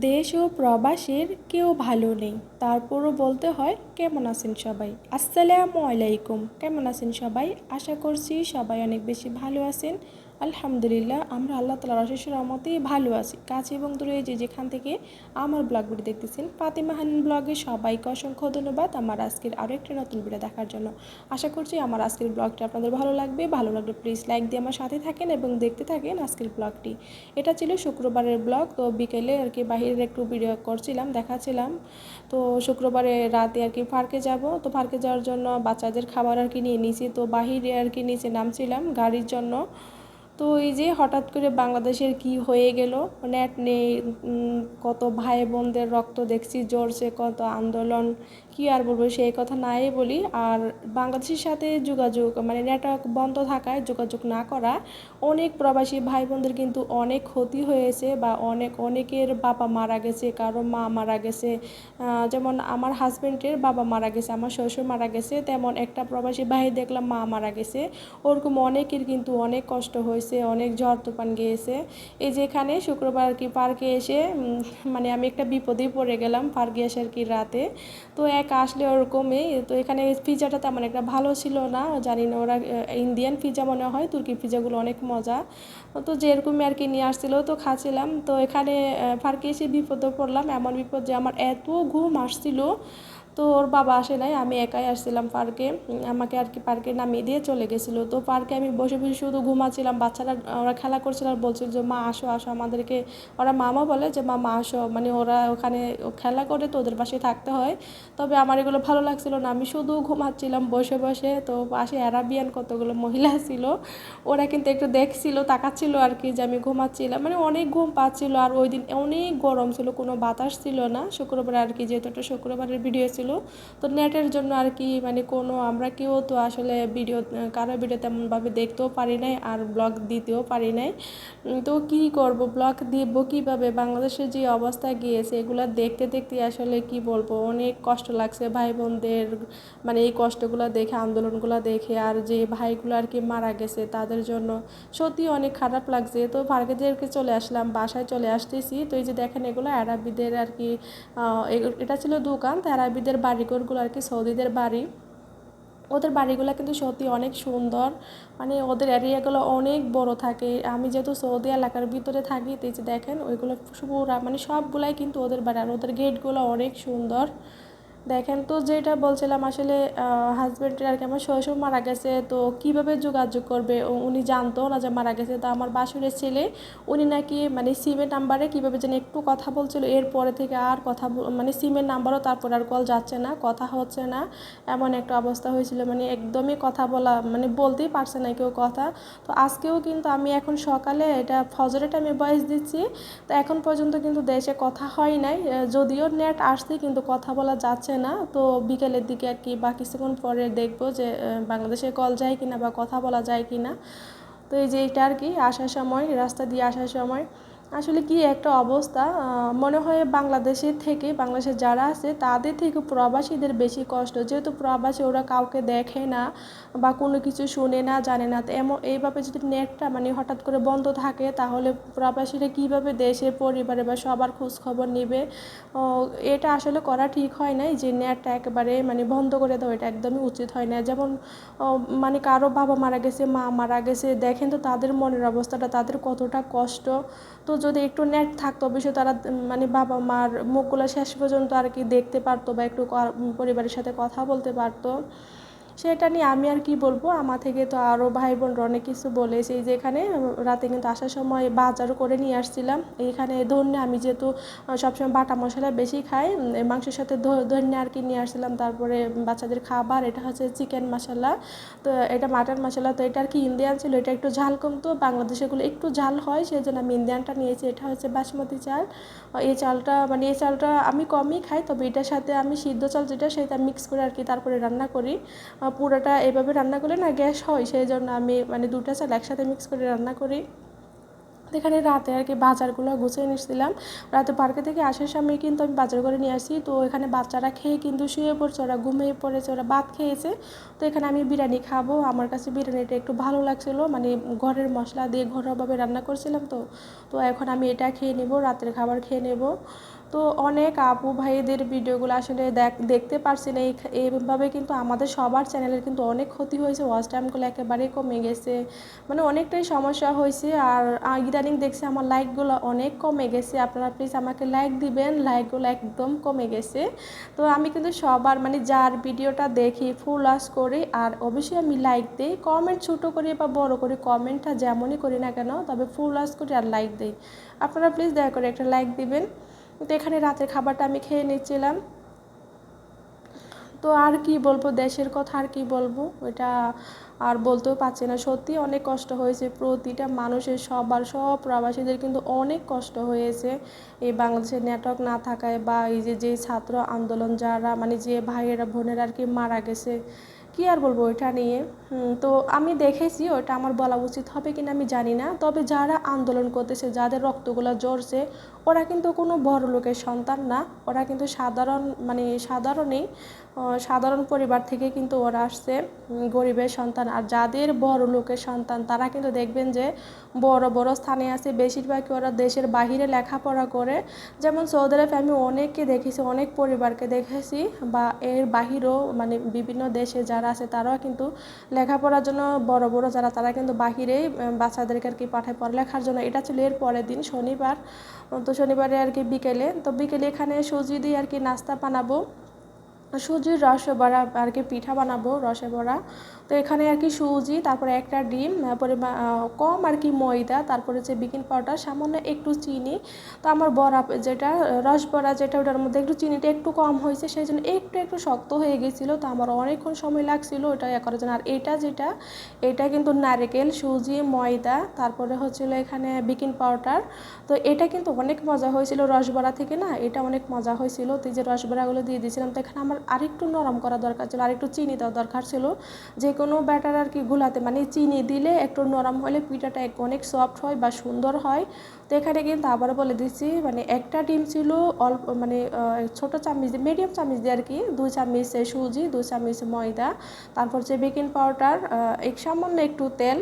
দেশ ও প্রবাসের কেউ ভালো নেই। তারপরও বলতে হয়, কেমন আছেন সবাই? আসসালামু আলাইকুম। কেমন আছেন সবাই? আশা করছি সবাই অনেক বেশি ভালো আছেন। আলহামদুলিল্লাহ, আমরা আল্লাহ তালার অশেষ রহমতেই ভালো আছি। কাছে এবং দূরে যে যেখান থেকে আমার ব্লগগুলি দেখতেছেন, ফাতিমা হানিন ব্লগে সবাইকে অসংখ্য ধন্যবাদ আমার আজকের আরও একটি নতুন ভিডিও দেখার জন্য। আশা করছি আমার আজকের ব্লগটা আপনাদের ভালো লাগবে। ভালো লাগলে প্লিজ লাইক দিয়ে আমার সাথে থাকেন এবং দেখতে থাকেন আজকের ব্লগটি। এটা ছিল শুক্রবারের ব্লগ, তো বিকেলে আর কি বাহিরের একটু ভিডিও করছিলাম, দেখাচ্ছিলাম। তো শুক্রবারে রাতে আর কি পার্কে যাব, তো পার্কে যাওয়ার জন্য বাচ্চাদের খাবার আর কি নিয়ে নিয়েছি তো বাহিরে আর কি নিচে নামছিলাম গাড়ির জন্য। তো এই যে হঠাৎ করে বাংলাদেশের কি হয়ে গেল? নেট নেই কত ভাই বোনদের রক্ত দেখছি জোরছে কত আন্দোলন কি আর বলব সেই কথা নাই বলি। আর বাংলাদেশের সাথে যোগাযোগ মানে নেটওয়ার্ক বন্ধ থাকায় যোগাযোগ না করা, অনেক প্রবাসী ভাই বোনদের কিন্তু অনেক ক্ষতি হয়েছে বা অনেক, অনেকের বাবা মারা গেছে, কারও মা মারা গেছে। যেমন আমার হাজব্যান্ডের বাবা মারা গেছে, আমার শ্বশুর মারা গেছে, তেমন একটা প্রবাসী ভাই দেখলাম মা মারা গেছে। ওরকম অনেকের কিন্তু অনেক কষ্ট হয়েছে, অনেক ঝড় তুফান গিয়েছে। এই যে এখানে শুক্রবার কি পার্কে এসে মানে আমি একটা বিপদেই পড়ে গেলাম, পার্কে এসে আর কি রাতে। তো এক এক আসলে ওরকমই। তো এখানে পিজাটা তেমন একটা ভালো ছিল না। জানি না ওরা ইন্ডিয়ান পিজা মনে হয়, তুর্কি পিজাগুলো অনেক মজা। তো যেরকমই আর কি নিয়ে আসছিল, তো খাচ্ছিলাম। তো এখানে ফার্কে এসে বিপদে পড়লাম। এমন বিপদ যে আমার এত ঘুম আসছিল তো ওর বাবা আসে নাই, আমি একাই আসছিলাম পার্কে। আমাকে আর কি পার্কে নামিয়ে দিয়ে চলে গেছিল। তো পার্কে আমি বসে বসে শুধু ঘুমাচ্ছিলাম, বাচ্চারা, ওরা খেলা করছিল আর বলছিল যে, মা, আসো আসো, আমাদেরকে। ওরা মামা বলে যে মা মা আসো। মানে ওরা ওখানে খেলা করে তো ওদের পাশে থাকতে হয়। তবে আমার এগুলো ভালো লাগছিল না, আমি শুধু ঘুমাচ্ছিলাম বসে বসে। তো পাশে অ্যারাবিয়ান কতগুলো মহিলা ছিল, ওরা কিন্তু একটু দেখছিল, তাকাচ্ছিল আর কি যে, আমি ঘুমাচ্ছিলাম। মানে অনেক ঘুম পাচ্ছিল আর ওই দিন অনেক গরম ছিল, কোনো বাতাস ছিল না। শুক্রবার আর কি, যেহেতু একটা শুক্রবারের ভিডিও ছিল তো নেটের জন্য আর কি মানে কোনো আমরা কেউ তো আসলে ভিডিও কারও ভিডিও তেমনভাবে দেখতেও পারি নাই আর ব্লগ দিতেও পারি নাই। তো কি করব? ব্লগ দিব কীভাবে? বাংলাদেশের যে অবস্থা গিয়েছে, এগুলো দেখতে দেখতে আসলে কি বলব? অনেক কষ্ট লাগছে ভাই বোনদের মানে এই কষ্টগুলো দেখে, আন্দোলনগুলো দেখে আর যে ভাইগুলো আর কি মারা গেছে তাদের জন্য সত্যি অনেক খারাপ লাগছে। তো ফার্গেদেরকে চলে আসলাম, বাসায় চলে আসতেছি। তো এই যে দেখেন এগুলো অ্যারাবিদের আর কি এটা ছিল দোকান। তো অ্যারাবিদের ওদের বাড়িঘরগুলো আর কি, সৌদিদের বাড়ি। ওদের বাড়িগুলো কিন্তু সত্যি অনেক সুন্দর। মানে ওদের এরিয়াগুলো অনেক বড় থাকে। আমি যেহেতু সৌদি এলাকার ভিতরে থাকি, তো দেখেন, ওইগুলো পুরা মানে সবগুলাই কিন্তু ওদের বাড়ি। আর ওদের গেটগুলো অনেক সুন্দর। দেখেন তো যেটা বলছিলাম আসলে হাজব্যান্ডের আর কি আমার শ্বশুর মারা গেছে, তো কীভাবে যোগাযোগ করবে? উনি জানতো না যে মারা গেছে। তো আমার বাসুরের ছেলে, উনি নাকি মানে সিমের নাম্বারে কীভাবে যেন একটু কথা বলছিল। এরপরে থেকে আর কথা মানে সিমের নাম্বারও তারপর আর কল যাচ্ছে না, কথা হচ্ছে না। এমন একটা অবস্থা হয়েছিল। মানে একদমই কথা বলা মানে বলতেই পারছে না কেউ কথা। তো আজকেও কিন্তু আমি এখন সকালে এটা ফজরের টাইমে বয়স দিচ্ছি। তো এখন পর্যন্ত কিন্তু দেশে কথা হয় নাই। যদিও নেট আসছে, কিন্তু কথা বলা যাচ্ছে না, তো বিকেলের দিকে আর কি বাকি কিছুক্ষণ পরে দেখব যে বাংলাদেশে কল যায় কিনা বা কথা বলা যায় কিনা। তো এই যে এটা আর কি, আসার সময়, রাস্তা দিয়ে আসার সময়। আসলে কি একটা অবস্থা? মনে হয় বাংলাদেশের থেকে বাংলাদেশের যারা আছে, তাদের থেকে প্রবাসীদের বেশি কষ্ট। যেহেতু প্রবাসী ওরা কাউকে দেখে না বা কোনো কিছু শুনে না, জানে না এমন, এইভাবে যদি নেটটা মানে হঠাৎ করে বন্ধ থাকে, তাহলে প্রবাসীরা কীভাবে দেশের পরিবারে বা সবার খোঁজ খবর নেবে এটা আসলে করা ঠিক হয় নাই যে নেটটা একেবারে মানে বন্ধ করে দেওয়া, এটা একদমই উচিত হয় না যেমন মানে কারও বাবা মারা গেছে, মা মারা গেছে, দেখেন তো তাদের মনের অবস্থাটা, তাদের কতটা কষ্ট। তো যদি একটু নেট থাকতো, অবশ্যই তারা মানে বাবা মার মুখগুলো শেষ পর্যন্ত আর কি দেখতে পারতো বা একটু পরিবারের সাথে কথা বলতে পারতো। সেটা নিয়ে আমি আর কি বলব? আমার থেকে তো আরও ভাই বোনরা অনেক কিছু বলেছে। যে এখানে, রাতে কিন্তু আসার সময় বাজারও করে নিয়ে আসছিলাম। এইখানে ধন্য আমি যেহেতু সবসময় বাটা মশলা বেশি খাই মাংসের সাথে ধন্য আর কি নিয়ে আসছিলাম। তারপরে বাচ্চাদের খাবার, এটা হচ্ছে চিকেন মশলা। তো এটা মাটন মশলা, তো এটা আর কি ইন্ডিয়ান ছিল, এটা একটু ঝাল কমতো। বাংলাদেশেগুলো একটু ঝাল হয় সেই জন্য আমি ইন্ডিয়ানটা নিয়েছি। এটা হচ্ছে বাসমতি চাল। এই চালটা মানে এই চালটা আমি কমই খাই, তবে এটার সাথে আমি সিদ্ধ চাল যেটা সেটা মিক্স করে আর কি তারপরে রান্না করি। পুরোটা এভাবে রান্না করলে না গ্যাস হয়, সেই জন্য আমি মানে দুটা চাল একসাথে মিক্স করে রান্না করি। তো এখানে রাতে আর কি বাজারগুলো গুছিয়ে নিচ্ছিলাম রাতে পার্কে থেকে আসার সময় কিন্তু আমি বাজার করে নিয়ে আসি। তো এখানে বাচ্চারা খেয়ে কিন্তু শুয়ে পড়ছে, ওরা ঘুমিয়ে পড়েছে, ওরা ভাত খেয়েছে। তো এখানে আমি বিরিয়ানি খাব। আমার কাছে বিরিয়ানিটা একটু ভালো লাগছিল। মানে ঘরের মশলা দিয়ে ঘরোয়াভাবে রান্না করছিলাম তো। তো এখন আমি এটা খেয়ে নেব, রাতের খাবার খেয়ে নেব। তো অনেক আপু ভাইদের ভিডিওগুলো আসলে দেখ, দেখতে পারছি না এইভাবে কিন্তু আমাদের সবার চ্যানেলের কিন্তু অনেক ক্ষতি হয়েছে। ওয়াচ টাইমগুলো একেবারেই কমে গেছে। মানে অনেকটাই সমস্যা হয়েছে। আর ইদানিং দেখছি আমার লাইকগুলো অনেক কমে গেছে। আপনারা প্লিজ আমাকে লাইক দিবেন। লাইকগুলো একদম কমে গেছে। তো আমি কিন্তু সবার মানে যার ভিডিওটা দেখি ফুল ওয়াশ করি। আর অবশ্যই আমি লাইক দিই। কমেন্ট ছোটো করি বা বড় করি কমেন্টটা যেমনই করি না কেন, তবে ফুল ওয়াশ করি আর লাইক দিই। আপনারা প্লিজ দয়া করে একটা লাইক দিবেন। তো এখানে রাতের খাবারটা আমি খেয়ে নিচ্ছিলাম। তো আর কি বলব, দেশের কথা আর কি বলব, ওইটা আর বলতেও পারছি না। সত্যি অনেক কষ্ট হয়েছে, প্রতিটা মানুষের সবার, সব প্রবাসীদের কিন্তু অনেক কষ্ট হয়েছে। এই বাংলাদেশের নেটওয়ার্ক না থাকায় বা এই যে যে ছাত্র আন্দোলন যারা মানে যে ভাইয়েরা, বোনেরা আর কি মারা গেছে কী আর বলব ওইটা নিয়ে? তো আমি দেখেছি ওটা আমার বলা উচিত হবে কিনা আমি জানি না। তবে যারা আন্দোলন করতেছে, যাদের রক্তগুলো জ্বরছে ওরা কিন্তু কোনো বড় লোকের সন্তান না। ওরা কিন্তু সাধারণ মানে সাধারণেই সাধারণ পরিবার থেকে কিন্তু ওরা আসছে গরিবের সন্তান। আর যাদের বড় লোকের সন্তান, তারা কিন্তু দেখবেন যে বড় বড় স্থানে আছে। বেশিরভাগই ওরা দেশের বাহিরে লেখাপড়া করে। যেমন সৌদি আমি অনেককে দেখেছি, অনেক পরিবারকে দেখেছি, বা এর বাহিরেও মানে বিভিন্ন দেশে যারা আছে তারাও কিন্তু লেখাপড়ার জন্য বড় বড় যারা, তারা কিন্তু বাহিরেই বাচ্চাদেরকে আর কি পাঠায় পড়ালেখার জন্য। এটা ছিল এর পরের দিন, শনিবার। তো শনিবারে আর কি বিকেলে। তো বিকেলে এখানে সুজি দিয়ে আর কি নাস্তা বানাবো। সুজির রসে বড়া আর কি পিঠা বানাবো রসে বড়া তো এখানে আর কি সুজি, তারপরে একটা ডিম পরিমাণ কম আর কি ময়দা, তারপরে হচ্ছে বেকিং পাউডার, সামান্য একটু চিনি। তো আমার বড়া যেটা রস বড়া যেটা, ওটার মধ্যে একটু চিনিটা একটু কম হয়েছে, সেই জন্য একটু একটু শক্ত হয়ে গেছিল। তো আমার অনেকক্ষণ সময় লাগছিল ওটা ইয়ে করার জন্য। আর এটা যেটা, এটা কিন্তু নারকেল, সুজি, ময়দা, তারপরে হচ্ছিল এখানে বেকিং পাউডার। তো এটা কিন্তু অনেক মজা হয়েছিল রসবড়া থেকে না, এটা অনেক মজা হয়েছিল। তো যে রসবড়াগুলো দিয়ে দিয়েছিলাম, তো এখানে আমার আরেকটু নরম করা দরকার ছিল, আরেকটু চিনি দেওয়া দরকার ছিল। যে কোনো ব্যাটার আর কি গুলাতে মানে চিনি দিলে একটু নরম হলে পিঠাটা অনেক সফট হয় বা সুন্দর হয়। তো এখানে কিন্তু আবার বলে দিচ্ছি মানে একটা ডিম ছিল অল্প মানে ছোটো চামচ দিয়ে মিডিয়াম চামচ দিয়ে আর কি, দুই চামচ সুজি, দুই চামচ ময়দা, তারপর যে বেকিং পাউডার এক সামান্য একটু তেল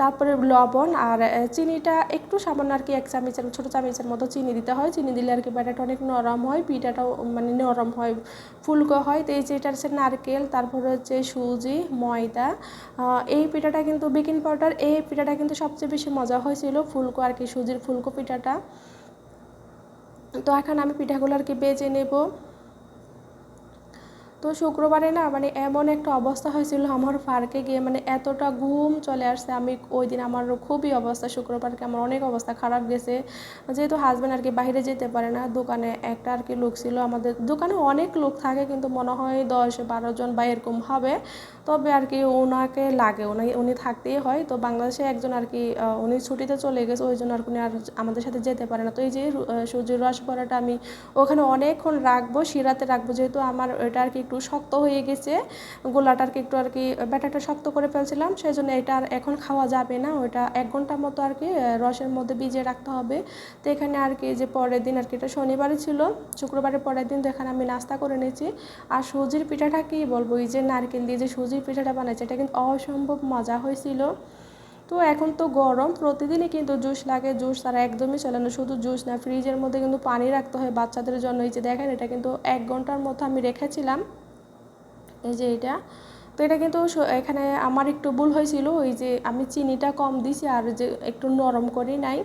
তারপরে লবণ আর চিনিটা একটু সামান্য আর কি এক চামচের, ছোটো চামচের মতো চিনি দিতে হয়। চিনি দিলে আর কি ব্যাটারটা অনেক নরম হয়, পিঠাটাও মানে নরম হয়, ফুলকো হয়। তো এই যে এটা হচ্ছে নারকেল, তারপরে হচ্ছে সুজি, ময়দা এই পিঠাটা কিন্তু বেকিং পাউডার, এই পিঠাটা কিন্তু সবচেয়ে বেশি মজা হয়েছিল ফুলকো আর কি সুজির ফুলকো পিঠাটা। তো এখন আমি পিঠাগুলো আর কি বেজে নেব। তো শুক্রবারে না মানে এমন একটা অবস্থা হয়েছিল আমার পার্কে গিয়ে মানে এতটা ঘুম চলে আসছে। আমি ওই দিন আমার খুবই অবস্থা শুক্রবারকে আমার অনেক অবস্থা খারাপ গেছে। যেহেতু হাজব্যান্ড আর কি বাইরে যেতে পারে না, দোকানে একটা আর কি লোক ছিল আমাদের, দোকানে অনেক লোক থাকে কিন্তু মনে হয় দশ বারো জন বা এরকম হবে। তবে আর কি ওনাকে লাগে। উনি উনি থাকতেই হয়। তো বাংলাদেশে একজন আর কি উনি ছুটিতে চলে গেছে, ওই জন্য আর উনি আর আমাদের সাথে যেতে পারে না। তো এই যে সূর্যের রস পরাটা আমি ওখানে অনেকক্ষণ রাখব, শিরাতে রাখব। যেহেতু আমার এটা আর কি একটু শক্ত হয়ে গেছে গোলাটাকে একটু আর কি ব্যাটারটা শক্ত করে ফেলছিলাম সেই জন্য এটা আর এখন খাওয়া যাবে না। ওইটা এক ঘণ্টার মতো আর কি রসের মধ্যে ভিজিয়ে রাখতে হবে। তো এখানে আর কি যে পরের দিন আর কি, এটা শনিবারে ছিল, শুক্রবারের পরের দিন তো এখানে আমি নাস্তা করে নিয়েছি। আর সুজির পিঠাটা কি বলব, এই যে নারকেল দিয়ে যে সুজির পিঠাটা বানাইছে, এটা কিন্তু অসম্ভব মজা হয়েছিল। তো এখন তো গরম, প্রতিদিনই কিন্তু জুস লাগে, জুস তারা একদমই চলে না, শুধু জুস না, ফ্রিজের মধ্যে কিন্তু পানি রাখতে হয় বাচ্চাদের জন্য। এই যে দেখেন, এটা কিন্তু এক ঘণ্টার মতো আমি রেখেছিলাম। এই যে এটা, তো এটা কিন্তু এখানে আমার একটু ভুল হয়েছিল, ওই যে আমি চিনিটা কম দিছি আর যে একটু নরম করি নাই।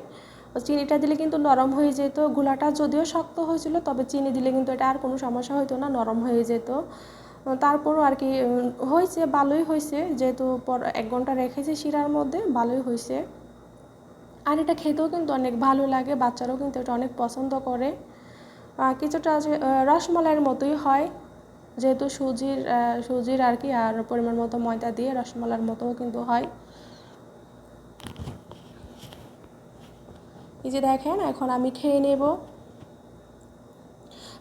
চিনিটা দিলে কিন্তু নরম হয়ে যেত, গোলাটা যদিও শক্ত হয়েছিল, তবে চিনি দিলে কিন্তু এটা আর কোনো সমস্যা হতো না, নরম হয়ে যেত। তারপরও আর কি হয়েছে, ভালোই হয়েছে। যেহেতু পর এক ঘণ্টা রেখেছি শিরার মধ্যে, ভালোই হয়েছে। আর এটা খেতেও কিন্তু অনেক ভালো লাগে, বাচ্চারাও কিন্তু এটা অনেক পছন্দ করে। কিছুটা রসমলাইয়ের মতোই হয়। যেহেতু সুজির সুজির আর কি, আর পরিমাণ মতো ময়দা দিয়ে রসমলার মতোও কিন্তু হয়। এই যে দেখেন, এখন আমি খেয়ে নেব।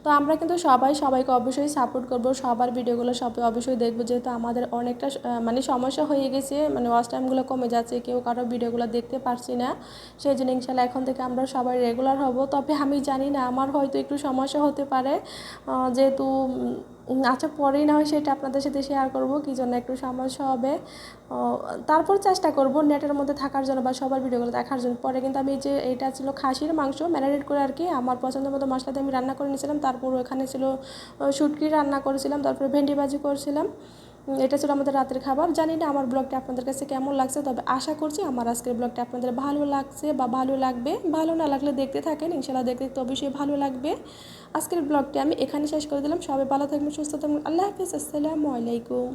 তো আমরা কিন্তু সবাই সবাইকে অবশ্যই সাপোর্ট করব। সবার ভিডিওগুলো সবাই অবশ্যই দেখব। যেহেতু আমাদের অনেকটা মানে সমস্যা হয়ে গেছে মানে ওয়াচ টাইমগুলো কমে যাচ্ছে, কেউ কারও ভিডিওগুলো দেখতে পারছি না। সেই জন্য ইনশাল্লাহ এখন থেকে আমরা সবাই রেগুলার হব। তবে আমি জানি না, আমার হয়তো একটু সমস্যা হতে পারে। যেহেতু আচ্ছা পরেই না হয় সেটা আপনাদের সাথে শেয়ার করব, কী জন্য একটু সমস্যা হবে। তারপর চেষ্টা করব নেটের মধ্যে থাকার জন্য বা সবার ভিডিওগুলো দেখার জন্য। পরে কিন্তু আমি যে, এটা ছিল খাসির মাংস ম্যারিনেট করে আর কি আমার পছন্দ মতো মশলাতে আমি রান্না করে নিয়েছিলাম। তারপর ওখানে ছিল সুটকি রান্না করেছিলাম, তারপরে ভেন্ডি ভাজি করেছিলাম। এটা ছিল আমাদের রাতের খাবার। জানি না আমার ব্লগটা আপনাদের কাছে কেমন লাগছে, তবে আশা করছি আমার আজকের ব্লগটা আপনাদের ভালো লাগছে বা ভালো লাগবে। ভালো না লাগলে দেখতে থাকেন ইনশাল্লাহ দেখতে তো অবশ্যই ভালো লাগবে। আজকের ব্লগটি আমি এখানে শেষ করে দিলাম। সবাই ভালো থাকবেন, সুস্থ থাকবেন। আল্লাহ হাফিজ, আসসালামু আলাইকুম।